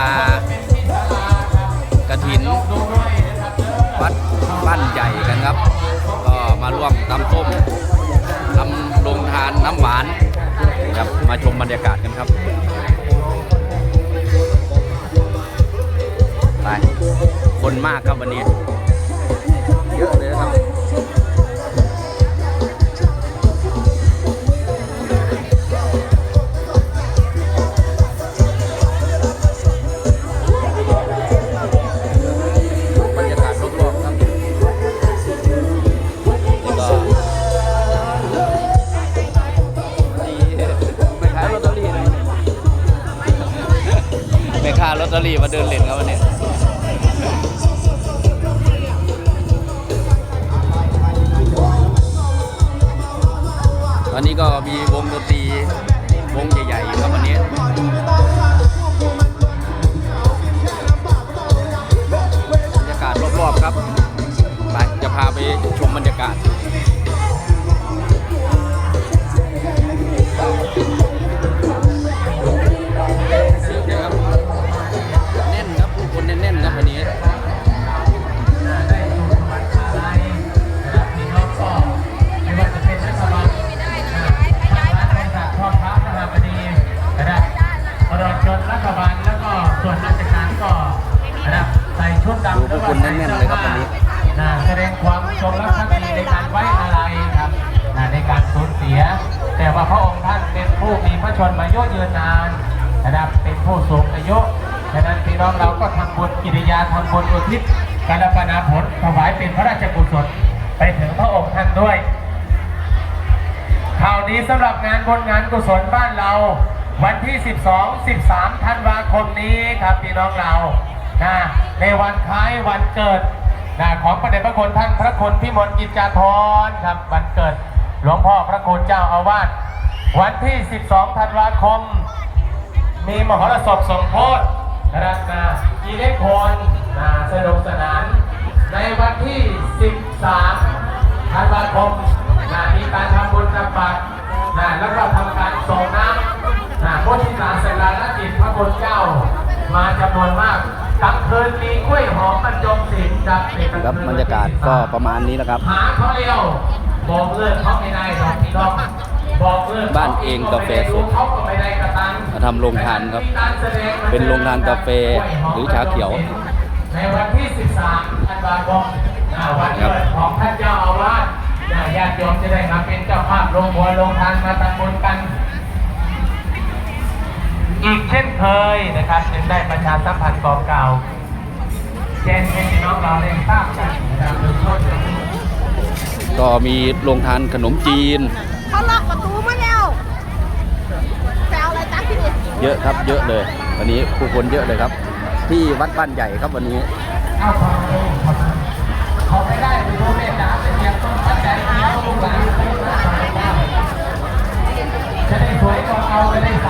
มากระถิน วัดบ้านใหญ่กันครับ ก็มาร่วมตำส้มทำโรงทานน้ำหวานครับมาชมบรรยากาศกันครับไปคนมากครับวันนี้ เยอะเลยครับ ลอตเตอรี่มาเดินเล่นครับวันนี้วันนี้ก็มีวงดนตรีวงใหญ่ๆครับวันนี้บรรยากาศรอบๆครับไปจะพาไปชมบรรยากาศ ชุดดำดูผู้คนแน่นๆเลยครับวันนี้ นะแสดงความจงรักภักดีในการไว้อะไรครับนะในการสูญเสีย แต่ว่าพระองค์ท่านเป็นผู้มีพระชนมายุยืนนานนะครับเป็นผู้สูงอายุฉะนั้นพี่น้องเราก็ทำบุญกิริยาทำบุญอุทิศการปนาผลถวายเป็นพระราชกุศลไปถึงพระองค์ท่านด้วยข่าวดีสำหรับงานบนงานกุศลบ้านเรา วันที่ 12 13 ธันวาคมนี้ครับพี่น้องเรา นะในวันคล้ายวันเกิดนะของพระเดชพระคุณท่านพระคุณพิมลกิจจาธรครับวันเกิดหลวงพ่อพระคุณเจ้าอาวาสวันที่ 12 ธันวาคม มีมหรสพสมโพธิรัตนาอีเล็กโคนนะสนุกสนาน ในวันที่ 13 ธันวาคมนะมีการทำบุญตักบาตรนะแล้วก็ทำการส่งน้ำนะพุทธิสารเสลาลจิตพระคุณเจ้ามาจำนวนมาก กลางคืนมีกล้วยหอมบรรจงศิลป์ครับเป็นกลงครับคืนบรรยากาศก็ประมาณนี้นะครับ หาเขาเรียวบอกเลิกเขาไม่ได้หรอกพี่น้องบอกเลิกบ้านเองกาแฟสดเขาก็ไม่ได้กระตังมาทำโรงทานครับ เป็นโรงทานกาแฟหรือชาเขียว ในวันที่ 13ธันวาคมอ่าวันเกิดของท่านเจ้าอาวาสอ่าญาติโยมจะได้มาเป็นเจ้าภาพโรงบัวโรงทานมาทำบุญกัน อีกเช่นเคยนะครับจึงได้ประชาสัมพันธ์กองเก่าแจ้งให้น้องเราได้ทราบกันนะครัโดยทั่วก็มีโรงทานขนมจีน เขาล็อกประตูมาแล้วแซวอะไรตั้งที่นี่เยอะครับเยอะเลย วันนี้ผู้คนเยอะเลยครับ ที่วัดบ้านใหญ่ครับวันนี้เอาไม่ได้ไปรู้เมตตาเป็นเพียงต้นปัจจัยที่ลูกหลานจะได้สวยก็เอาไปได้ใส